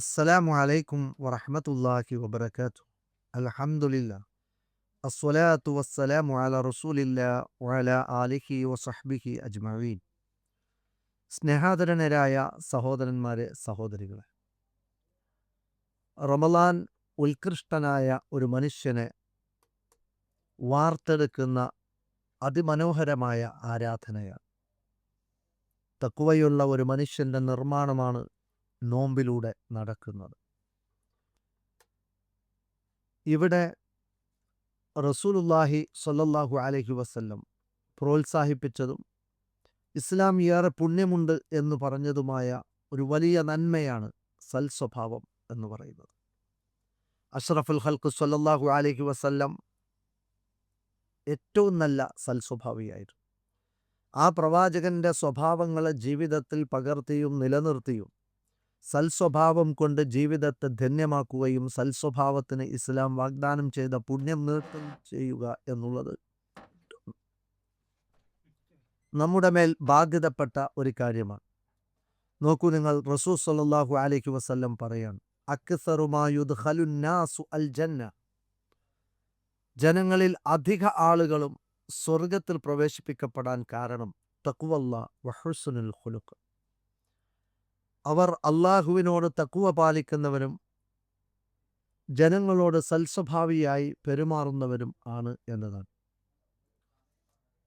അസ്സലാമു അലൈക്കും വറഹമത്തല്ലാഹി വബർക്കാത്തു അലഹമുല്ല അസ്വലാത്തു വസ്സലാമു അല റസൂലില്ല വല ആലിഹി വസഹ്ബിഹി അജ്മവീൻ സ്നേഹാദരനരായ സഹോദരന്മാരെ സഹോദരികളെ. റമലാൻ ഉത്കൃഷ്ടനായ ഒരു മനുഷ്യനെ വാർത്തെടുക്കുന്ന അതിമനോഹരമായ ആരാധനയാണ്. തക്കുവയുള്ള ഒരു മനുഷ്യന്റെ നിർമ്മാണമാണ് നോമ്പിലൂടെ നടക്കുന്നത്. ഇവിടെ റസൂലുല്ലാഹി സ്വല്ലല്ലാഹു അലൈഹി വസല്ലം പ്രോത്സാഹിപ്പിച്ചതും ഇസ്ലാം ഏറെ പുണ്യമുണ്ട് എന്ന് പറഞ്ഞതുമായ ഒരു വലിയ നന്മയാണ് സൽ സ്വഭാവം എന്ന് പറയുന്നത്. അഷ്റഫുൽ ഹൽക്ക് സ്വല്ലല്ലാഹു അലൈഹി വസല്ലം ഏറ്റവും നല്ല സൽ സ്വഭാവിയായിരുന്നു ആ പ്രവാചകന്റെ സ്വഭാവങ്ങളെ ജീവിതത്തിൽ പകർത്തിയും നിലനിർത്തിയും സൽസ്വഭാവം കൊണ്ട് ജീവിതത്തെ ധന്യമാക്കുകയും സൽസ്വഭാവത്തിന് ഇസ്ലാം വാഗ്ദാനം ചെയ്ത പുണ്യം നീക്കം ചെയ്യുക എന്നുള്ളത്. നമ്മുടെ മേൽ ബാധ്യതപ്പെട്ട ഒരു കാര്യമാണ്. നോക്കൂ നിങ്ങൾ റസൂ സല്ലല്ലാഹു അലൈഹി വസല്ലം പറയാണ് ജന്ന. ജനങ്ങളിൽ അധിക ആളുകളും സ്വർഗത്തിൽ പ്രവേശിപ്പിക്കപ്പെടാൻ കാരണം തക്കുവല്ല വഹുസുനുൽ ഖുലുഖ്. അവർ അള്ളാഹുവിനോട് തക്കുവ പാലിക്കുന്നവരും ജനങ്ങളോട് സൽസ്വഭാവിയായി പെരുമാറുന്നവരും ആണ് എന്നതാണ്.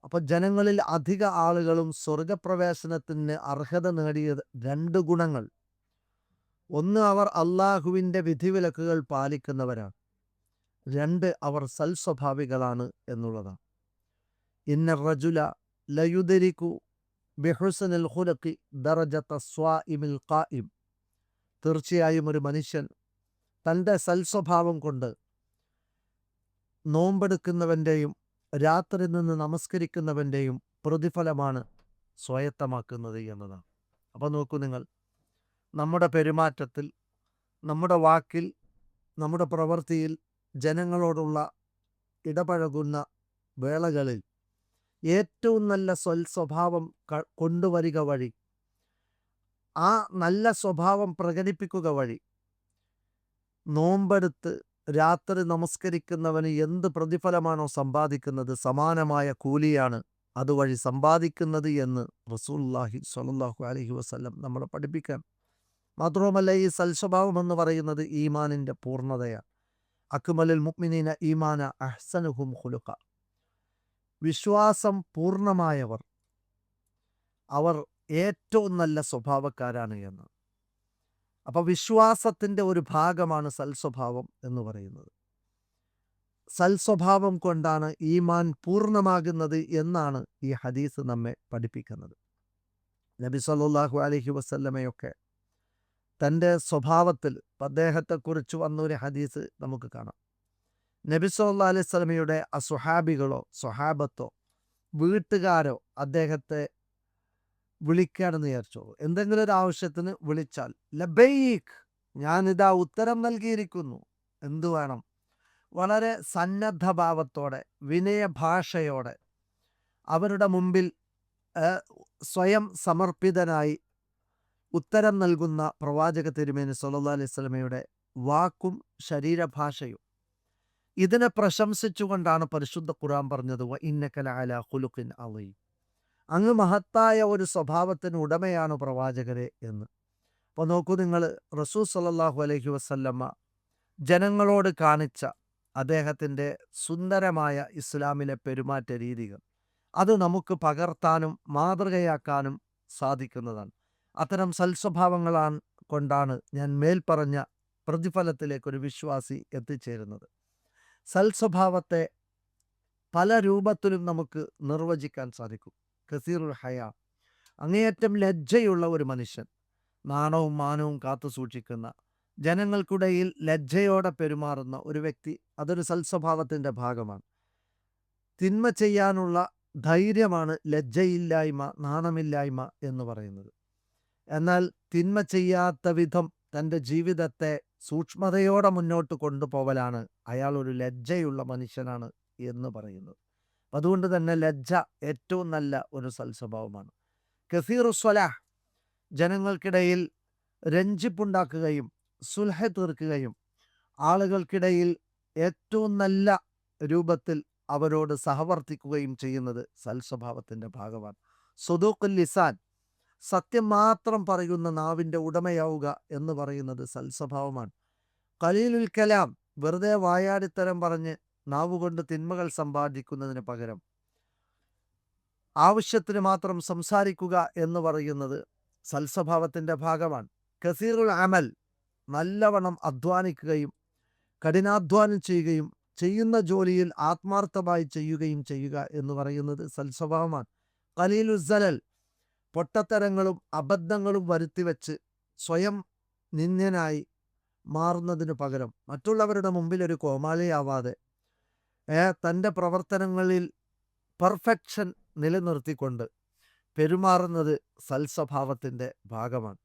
അപ്പോൾ ജനങ്ങളിൽ അധിക ആളുകളും സ്വർഗപ്രവേശനത്തിന് അർഹത നേടിയ രണ്ട് ഗുണങ്ങൾ. ഒന്ന് അവർ അള്ളാഹുവിന്റെ വിധിവിലക്കുകൾ പാലിക്കുന്നവരാണ്. രണ്ട് അവർ സൽസ്വഭാവികളാണ് എന്നുള്ളതാണ്. ഇന്ന റജുല ലയുദരിക്കു ബിഹുസനിൽ തീർച്ചയായും ഒരു മനുഷ്യൻ തന്റെ സൽസ്വഭാവം കൊണ്ട് നോമ്പെടുക്കുന്നവന്റെയും രാത്രി നിന്ന് നമസ്കരിക്കുന്നവന്റെയും പ്രതിഫലമാണ് സ്വായത്തമാക്കുന്നത് എന്നതാണ്. അപ്പോൾ നോക്കൂ നിങ്ങൾ നമ്മുടെ പെരുമാറ്റത്തിൽ നമ്മുടെ വാക്കിൽ നമ്മുടെ പ്രവൃത്തിയിൽ ജനങ്ങളോടുള്ള ഇടപഴകുന്ന വേളകളിൽ ഏറ്റവും നല്ല സ്വൽ സ്വഭാവം കൊണ്ടുവരിക വഴി. ആ നല്ല സ്വഭാവം പ്രകടിപ്പിക്കുക വഴി. നോമ്പെടുത്ത് രാത്രി നമസ്കരിക്കുന്നവന് എന്ത് പ്രതിഫലമാണോ സമ്പാദിക്കുന്നത്? സമാനമായ കൂലിയാണ്. അതുവഴി സമ്പാദിക്കുന്നത് എന്ന് റസൂല്ലാഹി സ്വല്ലല്ലാഹു അലഹി വസല്ലം നമ്മളെ പഠിപ്പിക്കാൻ. മാത്രവുമല്ല ഈ സൽസ്വഭാവം എന്ന് പറയുന്നത് ഈമാനിന്റെ പൂർണതയാണ്. അക്മലുൽ മുക്മിനീന ഈമാന അഹ്സനുഹും ഹുലുക്ക വിശ്വാസം പൂർണമായവർ. അവർ ഏറ്റവും നല്ല സ്വഭാവക്കാരാണ് എന്ന്. അപ്പൊ വിശ്വാസത്തിന്റെ ഒരു ഭാഗമാണ് സൽസ്വഭാവം എന്ന് പറയുന്നത്. സൽസ്വഭാവം കൊണ്ടാണ് ഈമാൻ പൂർണമാകുന്നത് എന്നാണ് ഈ ഹദീസ് നമ്മെ പഠിപ്പിക്കുന്നത്. നബി സല്ലാഹു അലഹി വസല്ലമയൊക്കെ തന്റെ സ്വഭാവത്തിൽ അദ്ദേഹത്തെക്കുറിച്ച് വന്നൊരു ഹദീസ് നമുക്ക് കാണാം. നബി സല്ലാ അലൈഹി സ്വലമയുടെ അസുഹാബികളോ സ്വഹാബത്തോ വീട്ടുകാരോ അദ്ദേഹത്തെ വിളിക്കുകയാണെന്ന് വിചാരിച്ചോളൂ. എന്തെങ്കിലും ഒരു ആവശ്യത്തിന് വിളിച്ചാൽ ലബൈക്ക് ഞാനിതാ ഉത്തരം നൽകിയിരിക്കുന്നു. എന്തു വേണം? വളരെ സന്നദ്ധ ഭാവത്തോടെ വിനയഭാഷയോടെ അവരുടെ മുമ്പിൽ സ്വയം സമർപ്പിതനായി ഉത്തരം നൽകുന്ന പ്രവാചക തിരുമേനി സല്ലാ അലൈഹി സ്വലമയുടെ വാക്കും ശരീരഭാഷയും ഇതിനെ പ്രശംസിച്ചുകൊണ്ടാണ് പരിശുദ്ധ ഖുറാൻ പറഞ്ഞത് ഇന്നക്കലാല ഹുലുഖിൻ അലി അങ്ങ് മഹത്തായ ഒരു സ്വഭാവത്തിന് ഉടമയാണ് പ്രവാചകരെ എന്ന്. അപ്പോൾ നോക്കൂ നിങ്ങൾ റസൂ സല്ലാഹു അലഹി വസല്ലമ്മ ജനങ്ങളോട് കാണിച്ച അദ്ദേഹത്തിന്റെ സുന്ദരമായ ഇസ്ലാമിലെ പെരുമാറ്റ രീതികൾ അത് നമുക്ക് പകർത്താനും മാതൃകയാക്കാനും സാധിക്കുന്നതാണ്. അത്തരം സൽസ്വഭാവങ്ങളാണ് കൊണ്ടാണ് ഞാൻ മേൽപ്പറഞ്ഞ പ്രതിഫലത്തിലേക്കൊരു വിശ്വാസി എത്തിച്ചേരുന്നത്. സൽസ്വഭാവത്തെ പല രൂപത്തിലും നമുക്ക് നിർവചിക്കാൻ സാധിക്കും. കസീറുൽ ഹയ അങ്ങേയറ്റം ലജ്ജയുള്ള ഒരു മനുഷ്യൻ നാണവും മാനവും കാത്തു സൂക്ഷിക്കുന്ന ജനങ്ങൾക്കിടയിൽ ലജ്ജയോടെ പെരുമാറുന്ന ഒരു വ്യക്തി അതൊരു സൽസ്വഭാവത്തിന്റെ ഭാഗമാണ്. തിന്മ ചെയ്യാനുള്ള ധൈര്യമാണ് ലജ്ജയില്ലായ്മ നാണമില്ലായ്മ എന്ന് പറയുന്നത്. എന്നാൽ തിന്മ ചെയ്യാത്ത വിധം തന്റെ ജീവിതത്തെ സൂക്ഷ്മതയോടെ മുന്നോട്ട് കൊണ്ടുപോകലാണ് അയാൾ ഒരു ലജ്ജയുള്ള മനുഷ്യനാണ് എന്ന് പറയുന്നത്. അതുകൊണ്ട് തന്നെ ലജ്ജ ഏറ്റവും നല്ല ഒരു സൽസ്വഭാവമാണ്. കസീറു സ്വലാഹ് ജനങ്ങൾക്കിടയിൽ രഞ്ജിപ്പുണ്ടാക്കുകയും സുൽഹ തീർക്കുകയും ആളുകൾക്കിടയിൽ ഏറ്റവും നല്ല രൂപത്തിൽ അവരോട് സഹവർത്തിക്കുകയും ചെയ്യുന്നത് സൽസ്വഭാവത്തിന്റെ ഭാഗമാണ്. സുദൂഖുൽ ലിസാൻ സത്യം മാത്രം പറയുന്ന നാവിന്റെ ഉടമയാവുക എന്ന് പറയുന്നത് സൽസ്വഭാവമാണ്. കലീലുൽ കലാം വെറുതെ വായാടിത്തരം പറഞ്ഞ് നാവുകൊണ്ട് തിന്മകൾ സമ്പാദിക്കുന്നതിന് പകരം ആവശ്യത്തിന് മാത്രം സംസാരിക്കുക എന്ന് പറയുന്നത് സൽസ്വഭാവത്തിന്റെ ഭാഗമാണ്. കസീറുൽ അമൽ നല്ലവണ്ണം അധ്വാനിക്കുകയും കഠിനാധ്വാനം ചെയ്യുകയും ചെയ്യുന്ന ജോലിയിൽ ആത്മാർത്ഥമായി ചെയ്യുകയും ചെയ്യുക എന്ന് പറയുന്നത് സൽസ്വഭാവമാണ്. കലീലുസലൽ പൊട്ടത്തരങ്ങളും അബദ്ധങ്ങളും വരുത്തിവെച്ച് സ്വയം നിന്ദ്യനായി മാറുന്നതിന് പകരം മറ്റുള്ളവരുടെ മുമ്പിൽ ഒരു കോമാളിയാവാതെ തന്റെ പ്രവർത്തനങ്ങളിൽ പെർഫെക്ഷൻ നിലനിർത്തിക്കൊണ്ട് പെരുമാറുന്നത് സൽസ്വഭാവത്തിന്റെ ഭാഗമാണ്.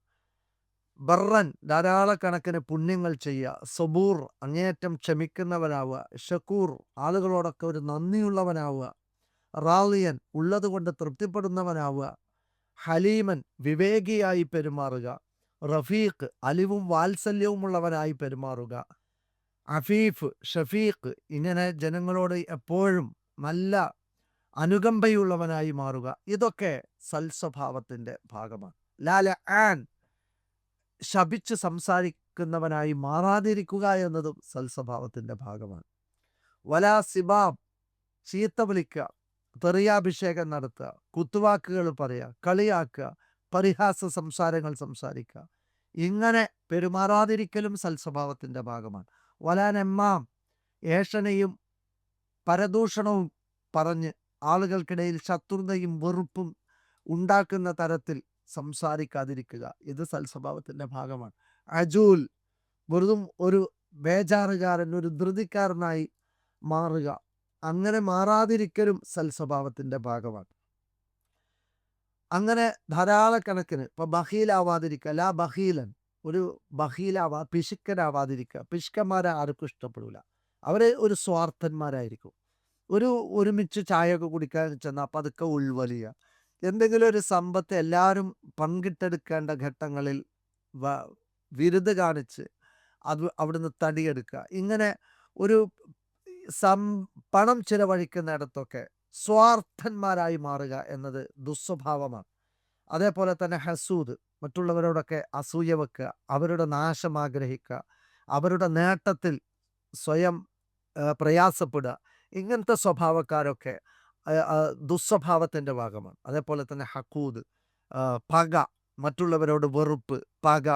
ബർറൻ ധാരാളക്കണക്കിന് പുണ്യങ്ങൾ ചെയ്യുക സബൂർ അങ്ങേയറ്റം ക്ഷമിക്കുന്നവനാവുക ഷക്കൂർ ആളുകളോടൊക്കെ ഒരു നന്ദിയുള്ളവനാവുക റാലിയൻ ഉള്ളതുകൊണ്ട് തൃപ്തിപ്പെടുന്നവനാവുക ഹലീമൻ വിവേകിയായി പെരുമാറുക. റഫീഖ് അലിവും വാത്സല്യവുമുള്ളവനായി പെരുമാറുക. അഫീഫ് ഷഫീഖ് ഇങ്ങനെ ജനങ്ങളോട് എപ്പോഴും നല്ല അനുകമ്പയുള്ളവനായി മാറുക. ഇതൊക്കെ സൽസ്വഭാവത്തിന്റെ ഭാഗമാണ്. ലാല ആൻ ശപിച്ച് സംസാരിക്കുന്നവനായി മാറാതിരിക്കുക എന്നതും സൽസ്വഭാവത്തിന്റെ ഭാഗമാണ്. വലാ സിബാബ് ചീത്ത വിളിക്കുക. തെറിയാഭിഷേകം നടത്തുക കുത്തുവാക്കുകൾ പറയുക കളിയാക്കുക പരിഹാസ സംസാരങ്ങൾ സംസാരിക്കുക. ഇങ്ങനെ പെരുമാറാതിരിക്കലും സൽസ്വഭാവത്തിന്റെ ഭാഗമാണ്. വലാനെമ്മാം ഏഷണയും പരദൂഷണവും പറഞ്ഞ് ആളുകൾക്കിടയിൽ ശത്രുതയും വെറുപ്പും ഉണ്ടാക്കുന്ന തരത്തിൽ സംസാരിക്കാതിരിക്കുക. ഇത് സൽസ്വഭാവത്തിന്റെ ഭാഗമാണ്. അജൂൽ വെറുതും ഒരു ബേജാറുകാരൻ ഒരു ധൃതിക്കാരനായി മാറുക. അങ്ങനെ മാറാതിരിക്കലും സൽസ്വഭാവത്തിന്റെ ഭാഗമാണ്. അങ്ങനെ ധാരാളക്കണക്കിന് ഇപ്പൊ ബഹീലാവാതിരിക്കുക ലാ ബഹീലൻ ഒരു ബഹീലാവാ പിശുക്കനാവാതിരിക്കുക പിശുക്കന്മാരെ ആർക്കും ഇഷ്ടപ്പെടില്ല അവർ ഒരു സ്വാർത്ഥന്മാരായിരിക്കും. ഒരു ഒരുമിച്ച് ചായയൊക്കെ കുടിക്കാൻ ചെന്നാൽ പതുക്കെ ഉൾവലിയ. എന്തെങ്കിലും ഒരു സമ്പത്ത് എല്ലാവരും പങ്കിട്ടെടുക്കേണ്ട ഘട്ടങ്ങളിൽ വ വിരുത് കാണിച്ച് അത് അവിടുന്ന് തടിയെടുക്കുക. ഇങ്ങനെ ഒരു സം പണം ചിലവഴിക്കുന്നിടത്തൊക്കെ സ്വാർത്ഥന്മാരായി മാറുക എന്നത് ദുസ്വഭാവമാണ് അതേപോലെ തന്നെ ഹസൂദ് മറ്റുള്ളവരോടൊക്കെ അസൂയ വെക്കുക അവരുടെ നാശം ആഗ്രഹിക്കുക അവരുടെ നേട്ടത്തിൽ സ്വയം പ്രയാസപ്പെടുക ഇങ്ങനത്തെ സ്വഭാവക്കാരൊക്കെ ദുസ്വഭാവത്തിന്റെ ഭാഗമാണ്. അതേപോലെ തന്നെ ഹക്കൂദ് പക മറ്റുള്ളവരോട് വെറുപ്പ് പക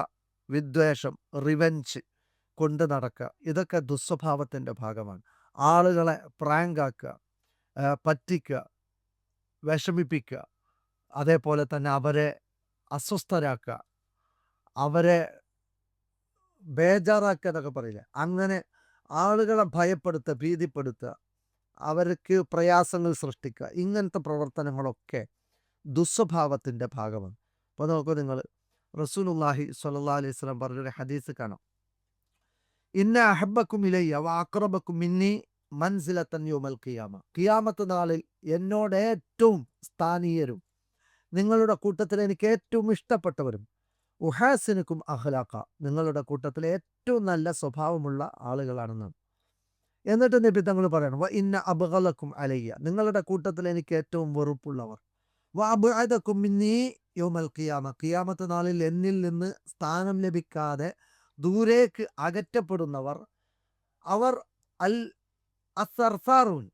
വിദ്വേഷം റിവെഞ്ച് കൊണ്ട് നടക്കുക ഇതൊക്കെ ദുസ്വഭാവത്തിന്റെ ഭാഗമാണ്. ആളുകളെ പ്രാങ്കാക്കുക പറ്റിക്കുക വിഷമിപ്പിക്കുക അതേപോലെ തന്നെ അവരെ അസ്വസ്ഥരാക്കുക അവരെ ബേജാറാക്കുക എന്നൊക്കെ പറയില്ലേ? അങ്ങനെ ആളുകളെ ഭയപ്പെടുത്തുക ഭീതിപ്പെടുത്തുക അവർക്ക് പ്രയാസങ്ങൾ സൃഷ്ടിക്കുക ഇങ്ങനത്തെ പ്രവർത്തനങ്ങളൊക്കെ ദുസ്വഭാവത്തിന്റെ ഭാഗമാണ്. അപ്പോൾ നോക്കൂ നിങ്ങൾ റസൂലുല്ലാഹി സ്വല്ലല്ലാഹി അലൈഹി സ്വലം പറഞ്ഞൊരു ഹദീസ് കാണാം. ഇന്ന അഹബക്കും ഇലയ്യ വാക്രബക്കും മിന്നി മൻസിലത്തൻ ഖിയാമ. കിയാമ കിയാമത്ത് നാളിൽ എന്നോട് ഏറ്റവും സ്ഥാനീയരും നിങ്ങളുടെ കൂട്ടത്തിൽ എനിക്ക് ഏറ്റവും ഇഷ്ടപ്പെട്ടവരും ഉഹാസിനുക്കും അഹ്ലാക്ക നിങ്ങളുടെ കൂട്ടത്തിൽ ഏറ്റവും നല്ല സ്വഭാവമുള്ള ആളുകളാണെന്ന്. എന്നിട്ട് നബി തങ്ങൾ പറയണം വ ഇന്ന അബകലക്കും അലയ്യ നിങ്ങളുടെ കൂട്ടത്തിൽ എനിക്ക് ഏറ്റവും വെറുപ്പുള്ളവർ. വ അബുഅദക്കും മിന്നീ യോമൽ കിയാമ കിയാമത്ത് നാളിൽ എന്നിൽ നിന്ന് സ്ഥാനം ലഭിക്കാതെ ദൂരേക്ക് അകറ്റപ്പെടുന്നവർ അവർ അൽ അസർസാറൂൻ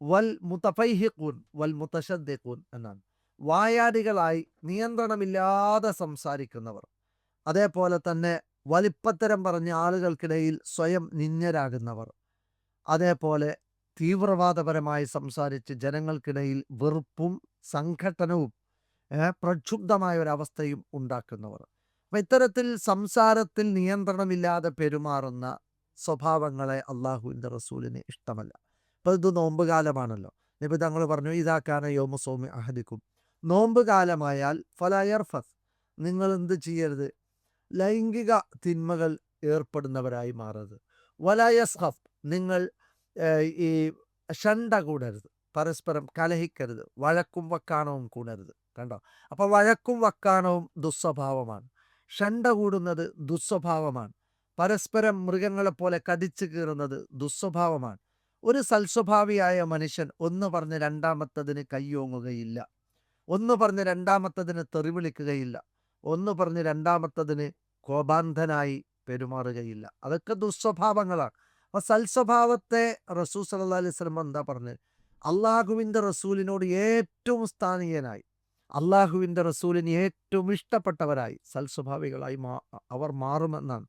വൽ മുത്തഫൈഹിഖൂൻ വൽ മുത്തശദ്ദിഖൂൻ എന്നാണ്. വായാടികളായി നിയന്ത്രണമില്ലാതെ സംസാരിക്കുന്നവർ. അതേപോലെ തന്നെ വലിപ്പത്തരം പറഞ്ഞ ആളുകൾക്കിടയിൽ സ്വയം നിന്യരാകുന്നവർ അതേപോലെ തീവ്രവാദപരമായി സംസാരിച്ച് ജനങ്ങൾക്കിടയിൽ വെറുപ്പും സംഘട്ടനവും പ്രക്ഷുബ്ധമായ ഒരവസ്ഥയും ഉണ്ടാക്കുന്നവർ. അപ്പം ഇത്തരത്തിൽ സംസാരത്തിൽ നിയന്ത്രണമില്ലാതെ പെരുമാറുന്ന സ്വഭാവങ്ങളെ അള്ളാഹുവിന്റെ റസൂലിന് ഇഷ്ടമല്ല. അപ്പോൾ ഇത് നോമ്പ് കാലമാണല്ലോ നബി തങ്ങൾ പറഞ്ഞു ഇതാക്കാന യോമസോമി അഹദിക്കും. നോമ്പ് കാലമായാൽ ഫലയർഫസ് നിങ്ങൾ എന്ത് ചെയ്യരുത്? ലൈംഗിക തിന്മകൾ ഏർപ്പെടുന്നവരായി മാറരുത്. വലയസ്ഹഫ് നിങ്ങൾ ഈ ഷണ്ട കൂടരുത്. പരസ്പരം കലഹിക്കരുത്. വഴക്കും വക്കാണവും കൂടരുത്. കണ്ടോ? അപ്പോൾ വഴക്കും വക്കാണവും ദുസ്വഭാവമാണ്. ഷണ്ട കൂടുന്നത് ദുസ്വഭാവമാണ്. പരസ്പരം മൃഗങ്ങളെപ്പോലെ കടിച്ചു കീറുന്നത് ദുസ്വഭാവമാണ്. ഒരു സൽസ്വഭാവിയായ മനുഷ്യൻ ഒന്ന് പറഞ്ഞ് രണ്ടാമത്തതിന് കയ്യോങ്ങുകയില്ല ഒന്ന് പറഞ്ഞ് രണ്ടാമത്തതിന് തെറിവിളിക്കുകയില്ല. ഒന്ന് പറഞ്ഞ് രണ്ടാമത്തതിന് കോപാന്ധനായി പെരുമാറുകയില്ല. അതൊക്കെ ദുസ്വഭാവങ്ങളാണ്. അപ്പൊ സൽസ്വഭാവത്തെ റസൂൽ സല്ലാ അലൈഹി എന്താ പറഞ്ഞത് അള്ളാഹുവിന്റെ റസൂലിനോട് ഏറ്റവും സ്ഥാനീയനായി. അള്ളാഹുവിന്റെ റസൂലിന് ഏറ്റവും ഇഷ്ടപ്പെട്ടവരായി സൽസ്വഭാവികളായി മാ അവർ മാറുമെന്നാണ്.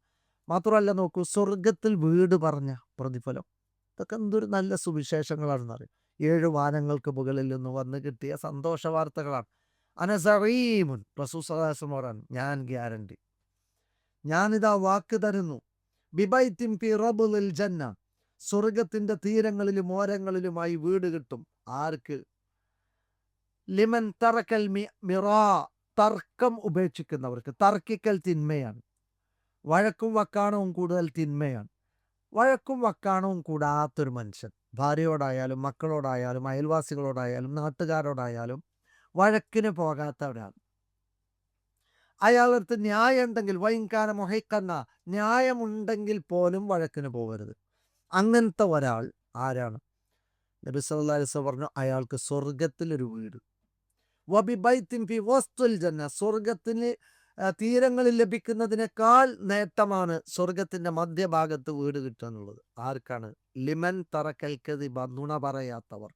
മാത്രമല്ല നോക്കൂ സ്വർഗത്തിൽ വീട് പറഞ്ഞ പ്രതിഫലം. ഇതൊക്കെ എന്തൊരു നല്ല സുവിശേഷങ്ങളാണെന്നറിയാം ഏഴ് വാനങ്ങൾക്ക് മുകളിൽ നിന്ന് വന്നു കിട്ടിയ സന്തോഷ വാർത്തകളാണ്. അനസറീമുൻ റസൂസദാസം പറയാൻ ഞാൻ ഗ്യാരണ്ടി. ഞാനിതാ വാക്ക് തരുന്നു. ബിബൈത്തിൻ ഫി റബ്ളിൽ ജന്ന. സ്വർഗത്തിന്റെ തീരങ്ങളിലും ഓരങ്ങളിലുമായി വീട് കിട്ടും. ആർക്ക് ലിമൻ തറക്കൽ മിറാ തർക്കം ഉപേക്ഷിക്കുന്നവർക്ക്. തർക്കിക്കൽ തിന്മയാണ്. വഴക്കും വക്കാണവും കൂടുതൽ തിന്മയാണ്. വഴക്കും വക്കാണവും കൂടാത്തൊരു മനുഷ്യൻ. ഭാര്യയോടായാലും മക്കളോടായാലും അയൽവാസികളോടായാലും നാട്ടുകാരോടായാലും വഴക്കിന് പോകാത്ത ഒരാൾ അയാളടുത്ത് ന്യായം ഉണ്ടെങ്കിൽ വൈകാന മൊഹൈക്കന്ന ന്യായമുണ്ടെങ്കിൽ പോലും വഴക്കിന് പോകരുത്. അങ്ങനത്തെ ഒരാൾ ആരാണ്? നബി അലൈഹി പറഞ്ഞു അയാൾക്ക് സ്വർഗത്തിലൊരു വീട്. വബിബൈത്തിൻ ഫി വസ്തുൽ ജന്ന സ്വർഗത്തിന് തീരങ്ങളിൽ ലഭിക്കുന്നതിനേക്കാൾ നേട്ടമാണ് സ്വർഗത്തിന്റെ മധ്യഭാഗത്ത് വീട് കിട്ടുക എന്നുള്ളത് ആർക്കാണ്? ലിമൻ തറക്കൽക്കതി നുണ പറയാത്തവർ.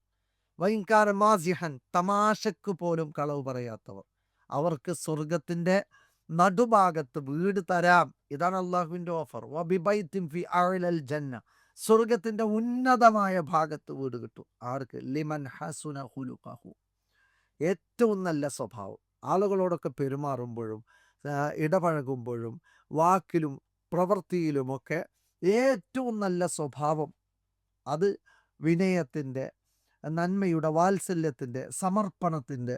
വൈകാര മാസിഹൻ തമാശക്ക് പോലും കളവ് പറയാത്തവർ. അവർക്ക് സ്വർഗത്തിന്റെ നടുഭാഗത്ത് വീട് തരാം. ഇതാണ് അള്ളാഹുവിന്റെ ഓഫർ. വബിബൈത്തിൻ ഫി അഴലൽ ജന്ന സ്വർഗത്തിന്റെ ഉന്നതമായ ഭാഗത്ത് വീട് കിട്ടും. ആർക്ക്? ലിമൻ ഹസുന ഹുലുഖഹു. ഏറ്റവും നല്ല സ്വഭാവം. ആളുകളോടൊക്കെ പെരുമാറുമ്പോഴും ഇടപഴകുമ്പോഴും വാക്കിലും പ്രവൃത്തിയിലുമൊക്കെ ഏറ്റവും നല്ല സ്വഭാവം. അത് വിനയത്തിന്റെ നന്മയുടെ വാത്സല്യത്തിന്റെ സമർപ്പണത്തിന്റെ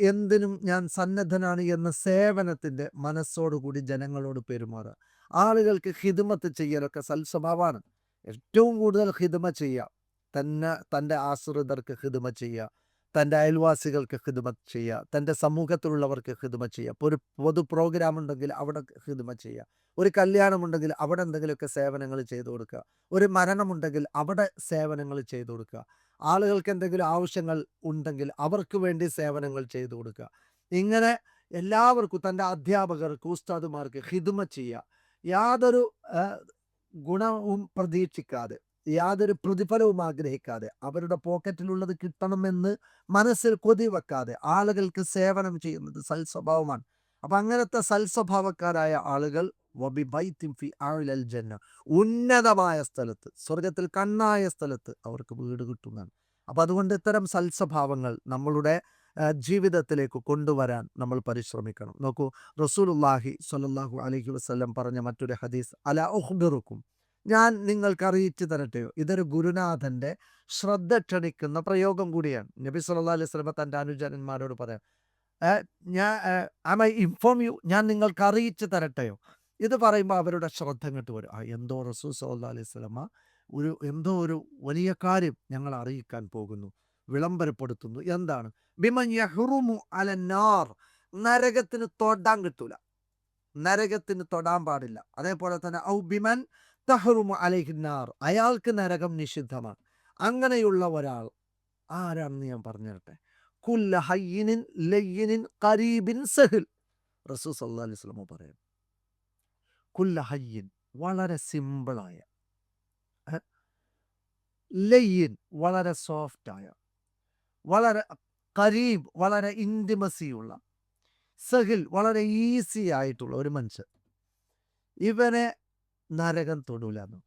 എന്തിനും ഞാൻ സന്നദ്ധനാണ് എന്ന സേവനത്തിന്റെ മനസ്സോടുകൂടി ജനങ്ങളോട് പെരുമാറുക. ആളുകൾക്ക് ഹിദമത്ത് ചെയ്യലൊക്കെ സൽസ്വഭാവമാണ്. ഏറ്റവും കൂടുതൽ ഹിദമ ചെയ്യുക. തന്നെ തന്റെ ആശ്രിതർക്ക് ഹിദമ ചെയ്യുക. തന്റെ അയൽവാസികൾക്ക് ഹിദമത്ത് ചെയ്യുക തന്റെ സമൂഹത്തിലുള്ളവർക്ക് ഹിദമത്ത് ചെയ്യുക ഇപ്പോൾ ഒരു പൊതു പ്രോഗ്രാം ഉണ്ടെങ്കിൽ അവിടെ ഹിദമത്ത് ചെയ്യുക ഒരു കല്യാണമുണ്ടെങ്കിൽ അവിടെ എന്തെങ്കിലുമൊക്കെ സേവനങ്ങൾ ചെയ്തു കൊടുക്കുക ഒരു മരണമുണ്ടെങ്കിൽ അവിടെ സേവനങ്ങൾ ചെയ്തു കൊടുക്കുക ആളുകൾക്ക് എന്തെങ്കിലും ആവശ്യങ്ങൾ ഉണ്ടെങ്കിൽ അവർക്ക് വേണ്ടി സേവനങ്ങൾ ചെയ്തു കൊടുക്കുക. ഇങ്ങനെ എല്ലാവർക്കും തന്റെ അധ്യാപകർക്ക് ഉസ്താദുമാർക്ക് ഹിതുമ ചെയ്യുക യാതൊരു ഗുണവും പ്രതീക്ഷിക്കാതെ യാതൊരു പ്രതിഫലവും ആഗ്രഹിക്കാതെ അവരുടെ പോക്കറ്റിലുള്ളത് കിട്ടണമെന്ന് മനസ്സിൽ കൊതി വെക്കാതെ ആളുകൾക്ക് സേവനം ചെയ്യുന്നത് സൽസ്വഭാവമാണ്. അപ്പൊ അങ്ങനത്തെ സൽസ്വഭാവക്കാരായ ആളുകൾ ജന്ന ഉന്നതമായ സ്ഥലത്ത് സ്വർഗത്തിൽ കണ്ണായ സ്ഥലത്ത് അവർക്ക് വീട് കിട്ടുന്നതാണ്. അപ്പൊ അതുകൊണ്ട് ഇത്തരം സൽസ്വഭാവങ്ങൾ നമ്മളുടെ ജീവിതത്തിലേക്ക് കൊണ്ടുവരാൻ നമ്മൾ പരിശ്രമിക്കണം. നോക്കൂ സ്വല്ലല്ലാഹു അലൈഹി വസല്ലം പറഞ്ഞ മറ്റൊരു ഹദീസ് അല ഉഖ്ബിറുക്കും ഞാൻ നിങ്ങൾക്ക് അറിയിച്ചു തരട്ടെയോ ഇതൊരു ഗുരുനാഥന്റെ ശ്രദ്ധ ക്ഷണിക്കുന്ന പ്രയോഗം കൂടിയാണ്. നബി സല്ലാ അലൈഹി സ്വലമ തന്റെ അനുചരന്മാരോട് പറയാം. ഞാൻ ഐ മൈ ഇൻഫോം യു ഞാൻ നിങ്ങൾക്ക് അറിയിച്ചു തരട്ടെയോ? ഇത് പറയുമ്പോൾ അവരുടെ ശ്രദ്ധ ഇങ്ങോട്ട് വരും. ആ എന്തോ റസൂ സല്ലാ അലൈഹി സ്വലമ ഒരു എന്തോ ഒരു വലിയ കാര്യം ഞങ്ങൾ അറിയിക്കാൻ പോകുന്നു. വിളംബരപ്പെടുത്തുന്നു. എന്താണ്? ബിമൻ യഹ്റുമു അലന്നാർ. നരകത്തിന് തൊടാൻ കിട്ടൂല. നരകത്തിന് തൊടാൻ പാടില്ല. അതേപോലെ തന്നെ ഔ ബിമൻ തഹ്റുമു അലൈഹിന്നാർ അയാൾക്ക് നരകം നിഷിദ്ധമാണ്. അങ്ങനെയുള്ള ഒരാൾ. ആരാണെന്ന് ഞാൻ പറഞ്ഞു തരട്ടെ കുല്ല ഹയ്യനിൻ ലയ്യനിൻ കരീബിൻ സഹിൽ. റസൂ സല്ലല്ലാഹു അലൈഹി വസല്ലമ പറയും. കുല്ല ഹയ്യൻ വളരെ സിമ്പിളായ ലയ്യിൻ വളരെ സോഫ്റ്റായ വളരെ കരീബ് വളരെ ഇന്റിമസിയുള്ള സഹിൽ വളരെ ഈസി ആയിട്ടുള്ള ഒരു മനുഷ്യൻ. ഇവനെ നരകം തൊടൂല എന്ന്.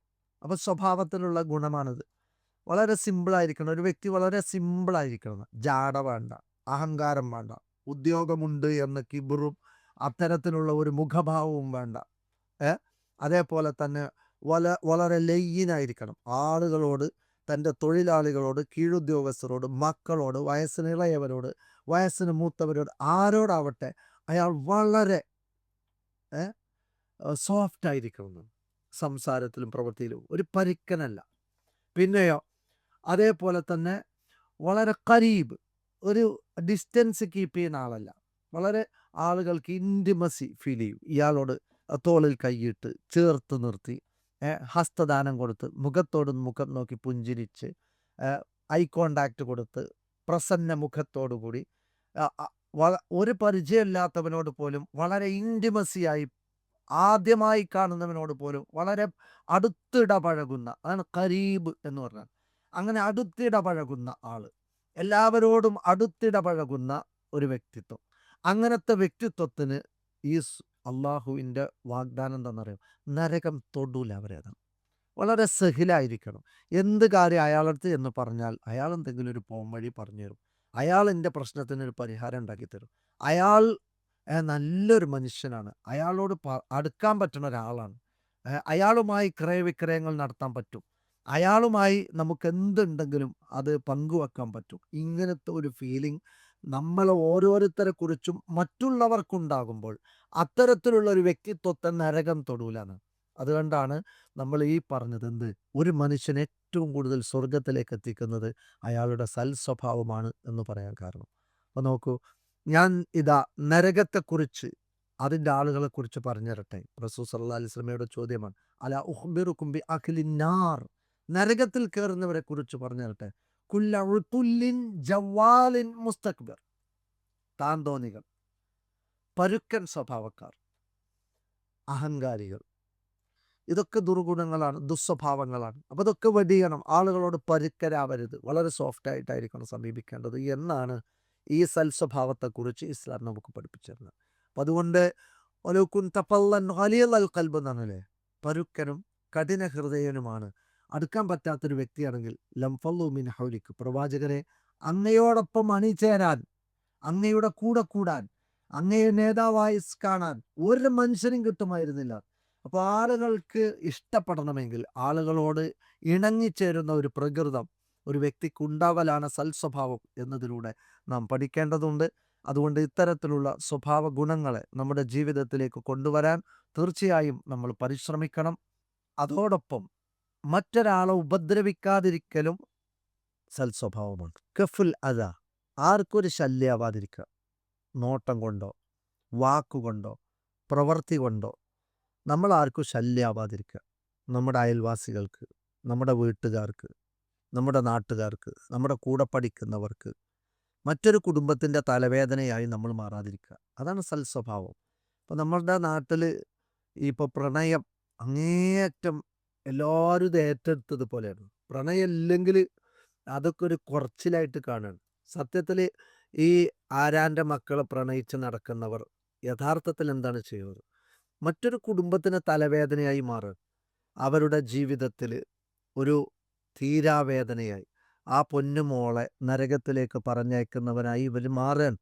അപ്പൊ സ്വഭാവത്തിലുള്ള ഗുണമാണത്. വളരെ സിമ്പിളായിരിക്കണം ഒരു വ്യക്തി വളരെ സിമ്പിളായിരിക്കണം ജാട വേണ്ട അഹങ്കാരം വേണ്ട ഉദ്യോഗമുണ്ട് എന്ന കിബറും അത്തരത്തിലുള്ള ഒരു മുഖഭാവവും വേണ്ട. ഏ? അതേപോലെ തന്നെ വല വളരെ ലയ്യനായിരിക്കണം ആളുകളോട് തന്റെ തൊഴിലാളികളോട് കീഴുദ്യോഗസ്ഥരോട് മക്കളോട് വയസ്സിന് ഇളയവരോട് വയസ്സിന് മൂത്തവരോട് ആരോടാവട്ടെ അയാൾ വളരെ സോഫ്റ്റ് ആയിരിക്കണം സംസാരത്തിലും പ്രവൃത്തിയിലും ഒരു പരിക്കനല്ല. പിന്നെയോ അതേപോലെ തന്നെ വളരെ കരീബ് ഒരു ഡിസ്റ്റൻസ് കീപ്പ് ചെയ്യുന്ന ആളല്ല. വളരെ ആളുകൾക്ക് ഇന്റിമസി ഫീൽ ചെയ്യും. ഇയാളോട് തോളിൽ കൈയിട്ട് ചേർത്ത് നിർത്തി ഹസ്തദാനം കൊടുത്ത് മുഖത്തോട് മുഖം നോക്കി പുഞ്ചിരിച്ച് ഐ കോണ്ടാക്ട് കൊടുത്ത് പ്രസന്ന മുഖത്തോടുകൂടി ആ, ആ, ഒരു പരിചയമില്ലാത്തവനോട് പോലും വളരെ ഇന്റിമസിയായി ആദ്യമായി കാണുന്നവനോട് പോലും വളരെ അടുത്തിടപഴകുന്ന അതാണ് കരീബ് എന്ന് പറഞ്ഞാൽ. അങ്ങനെ അടുത്തിടപഴകുന്ന ആൾ. എല്ലാവരോടും അടുത്തിടപഴകുന്ന ഒരു വ്യക്തിത്വം. അങ്ങനത്തെ വ്യക്തിത്വത്തിന് ഈ അള്ളാഹുവിന്റെ വാഗ്ദാനം എന്താണെന്നറിയാം? നരകം തൊടൂല അവരേതാണ് വളരെ സഹിലായിരിക്കണം. എന്ത് കാര്യം അയാളടുത്ത് എന്ന് പറഞ്ഞാൽ അയാൾ എന്തെങ്കിലും ഒരു പോംവഴി പറഞ്ഞു തരും അയാൾ എന്റെ പ്രശ്നത്തിന് ഒരു പരിഹാരം ഉണ്ടാക്കി തരും അയാൾ നല്ലൊരു മനുഷ്യനാണ്. അയാളോട് അടുക്കാൻ പറ്റുന്ന ഒരാളാണ്. അയാളുമായി ക്രയവിക്രയങ്ങൾ നടത്താൻ പറ്റും. അയാളുമായി നമുക്ക് എന്തുണ്ടെങ്കിലും അത് പങ്കുവെക്കാൻ പറ്റും. ഇങ്ങനത്തെ ഒരു ഫീലിംഗ് നമ്മളെ ഓരോരുത്തരെ കുറിച്ചും മറ്റുള്ളവർക്കുണ്ടാകുമ്പോൾ അത്തരത്തിലുള്ള ഒരു വ്യക്തിത്വത്തെ നരകം തൊടൂലാണ്. അതുകൊണ്ടാണ് നമ്മൾ ഈ പറഞ്ഞത് എന്ത്? ഒരു മനുഷ്യൻ ഏറ്റവും കൂടുതൽ സ്വർഗത്തിലേക്ക് എത്തിക്കുന്നത് അയാളുടെ സൽസ്വഭാവമാണ് എന്ന് പറയാൻ കാരണം. അപ്പോൾ നോക്കൂ ഞാൻ ഇതാ നരകത്തെക്കുറിച്ച് അതിന്റെ ആളുകളെക്കുറിച്ച് പറഞ്ഞു തരട്ടെ റസൂ സല്ലാ അലിസ്ലമയുടെ ചോദ്യമാണ്. അല ഉഹ്ബിറുക്കുംബി അഖിലിന്നാർ നരകത്തിൽ കയറുന്നവരെ കുറിച്ച് പറഞ്ഞുതരട്ടെ കുല്ലുല്ലിൻ ജവാലിൻ മുസ്തക്ബർ. താന്തോന്നികൾ പരുക്കൻ സ്വഭാവക്കാർ. അഹങ്കാരികൾ. ഇതൊക്കെ ദുർഗുണങ്ങളാണ് ദുസ്വഭാവങ്ങളാണ്. അപ്പോൾ ഇതൊക്കെ വെടിയണം. ആളുകളോട് പരുക്കരാവരുത്. വളരെ സോഫ്റ്റ് ആയിട്ടായിരിക്കണം സമീപിക്കേണ്ടത്. എന്നാണ് ഈ സൽസ്വഭാവത്തെക്കുറിച്ച് ഇസ്ലാം നമുക്ക് പഠിപ്പിച്ചിരുന്നത്. അപ്പം അതുകൊണ്ട് ഒലുക്കുൻ തപ്പല്ലൻ വലിയൽ കൽബ് എന്നാണല്ലേ പരുക്കനും കഠിന ഹൃദയനുമാണ്. അടുക്കാൻ പറ്റാത്തൊരു വ്യക്തിയാണെങ്കിൽ ലംഫല്ലു മിൻ ഹൗലിക്ക് പ്രവാചകരെ അങ്ങയോടൊപ്പം അണിചേരാൻ അങ്ങയുടെ കൂടെ കൂടാൻ അങ്ങയെ നേതാവായി കാണാൻ ഒരു മനുഷ്യനും കിട്ടുമായിരുന്നില്ല. അപ്പോൾ ആളുകൾക്ക് ഇഷ്ടപ്പെടണമെങ്കിൽ ആളുകളോട് ഇണങ്ങിച്ചേരുന്ന ഒരു പ്രകൃതം ഒരു വ്യക്തിക്ക് ഉണ്ടാവലാണ് സൽസ്വഭാവം എന്നതിലൂടെ നാം പഠിക്കേണ്ടതുണ്ട്. അതുകൊണ്ട് ഇത്തരത്തിലുള്ള സ്വഭാവ ഗുണങ്ങളെ നമ്മുടെ ജീവിതത്തിലേക്ക് കൊണ്ടുവരാൻ തീർച്ചയായും നമ്മൾ പരിശ്രമിക്കണം. അതോടൊപ്പം മറ്റൊരാളെ ഉപദ്രവിക്കാതിരിക്കലും സൽസ്വഭാവമാണ് കഫുൽ അത ആർക്കൊരു ശല്യമാവാതിരിക്കുക. നോട്ടം കൊണ്ടോ വാക്കുകൊണ്ടോ പ്രവൃത്തി കൊണ്ടോ നമ്മൾ ആർക്കും ശല്യമാവാതിരിക്കുക. നമ്മുടെ അയൽവാസികൾക്ക് നമ്മുടെ വീട്ടുകാർക്ക് നമ്മുടെ നാട്ടുകാർക്ക് നമ്മുടെ കൂടെ പഠിക്കുന്നവർക്ക് മറ്റൊരു കുടുംബത്തിന്റെ തലവേദനയായി നമ്മൾ മാറാതിരിക്കുക. അതാണ് സൽസ്വഭാവം. അപ്പോൾ നമ്മളുടെ നാട്ടിൽ ഇപ്പോൾ പ്രണയം അങ്ങേയറ്റം എല്ലാവരും ഇത് ഏറ്റെടുത്തത് പോലെയാണ്. പ്രണയം ഇല്ലെങ്കിൽ അതൊക്കെ ഒരു കുറച്ചിലായിട്ട് കാണുകയാണ് സത്യത്തിൽ ഈ ആരാന്റെ മക്കളെ പ്രണയിച്ച് നടക്കുന്നവർ യഥാർത്ഥത്തിൽ എന്താണ് ചെയ്യുന്നത്? മറ്റൊരു കുടുംബത്തിന് തലവേദനയായി മാറുക. അവരുടെ ജീവിതത്തിൽ ഒരു തീരാവേദനയായി. ആ പൊന്നുമോളെ നരകത്തിലേക്ക് പറഞ്ഞയക്കുന്നവനായി ഇവർ മാറാൻ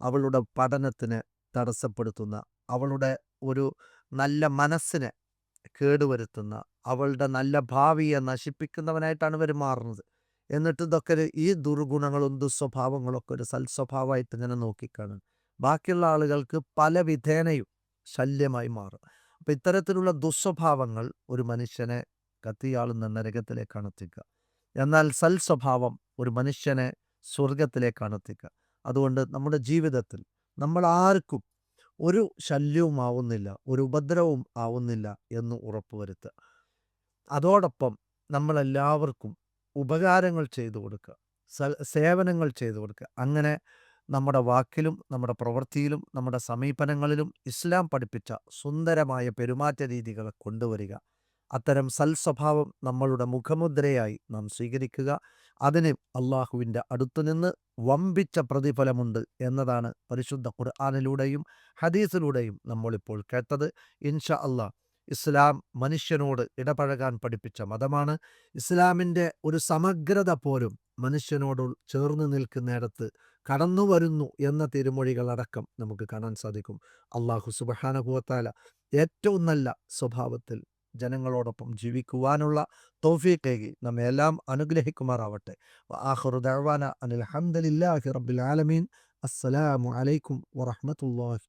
അവളുടെ പഠനത്തിന് തടസ്സപ്പെടുത്തുന്ന അവളുടെ ഒരു നല്ല മനസ്സിനെ കേടുവരുത്തുന്ന അവളുടെ നല്ല ഭാവിയെ നശിപ്പിക്കുന്നവനായിട്ടാണ് ഇവർ മാറുന്നത്. എന്നിട്ട് ഇതൊക്കെ ഈ ദുർഗുണങ്ങളും ദുസ്വഭാവങ്ങളൊക്കെ ഒരു സൽസ്വഭാവമായിട്ട് ഇങ്ങനെ നോക്കിക്കാണും. ബാക്കിയുള്ള ആളുകൾക്ക് പല വിധേനയും ശല്യമായി മാറും. അപ്പം ഇത്തരത്തിലുള്ള ദുസ്വഭാവങ്ങൾ ഒരു മനുഷ്യനെ കത്തിയാളുന്ന നരകത്തിലേക്കാണ് എത്തിക്കുക. എന്നാൽ സൽസ്വഭാവം ഒരു മനുഷ്യനെ സ്വർഗത്തിലേക്കാണ് എത്തിക്കുക അതുകൊണ്ട് നമ്മുടെ ജീവിതത്തിൽ നമ്മൾ ആർക്കും ഒരു ശല്യവും ആവുന്നില്ല ഒരു ഉപദ്രവവും ആവുന്നില്ല എന്ന് ഉറപ്പുവരുത്തുക. അതോടൊപ്പം നമ്മളെല്ലാവർക്കും ഉപകാരങ്ങൾ ചെയ്തു കൊടുക്കുക സേവനങ്ങൾ ചെയ്തു കൊടുക്കുക. അങ്ങനെ നമ്മുടെ വാക്കിലും നമ്മുടെ പ്രവൃത്തിയിലും നമ്മുടെ സമീപനങ്ങളിലും ഇസ്ലാം പഠിപ്പിച്ച സുന്ദരമായ പെരുമാറ്റ രീതികളെ കൊണ്ടുവരിക. അത്തരം സൽസ്വഭാവം നമ്മളുടെ മുഖമുദ്രയായി നാം സ്വീകരിക്കുക. അതിന് അള്ളാഹുവിന്റെ അടുത്തുനിന്ന് വമ്പിച്ച പ്രതിഫലമുണ്ട് എന്നതാണ് പരിശുദ്ധ ഖുർആാനിലൂടെയും ഹദീസിലൂടെയും നമ്മളിപ്പോൾ കേട്ടത്. ഇൻഷ അള്ളാഹ് ഇസ്ലാം മനുഷ്യനോട് ഇടപഴകാൻ പഠിപ്പിച്ച മതമാണ്. ഇസ്ലാമിന്റെ ഒരു സമഗ്രത പോലും മനുഷ്യനോട് ചേർന്ന് നിൽക്കുന്നിടത്ത് കടന്നു വരുന്നു എന്ന തിരുമൊഴികളടക്കം നമുക്ക് കാണാൻ സാധിക്കും. അള്ളാഹു സുബഹാനഹുവത്താല ഏറ്റവും നല്ല സ്വഭാവത്തിൽ ജനങ്ങളോടൊപ്പം ജീവിക്കുവാനുള്ള തോഫീക്കേകി നമ്മെ എല്ലാം അനുഗ്രഹിക്കുമാറാവട്ടെ. ആഹുറുദാന അനിൽ ഹംദലില്ലാഹി റബ്ബിൽ ആലമീൻ. അസ്സലാമു അലൈക്കും വറഹ്മത്തുള്ളാഹി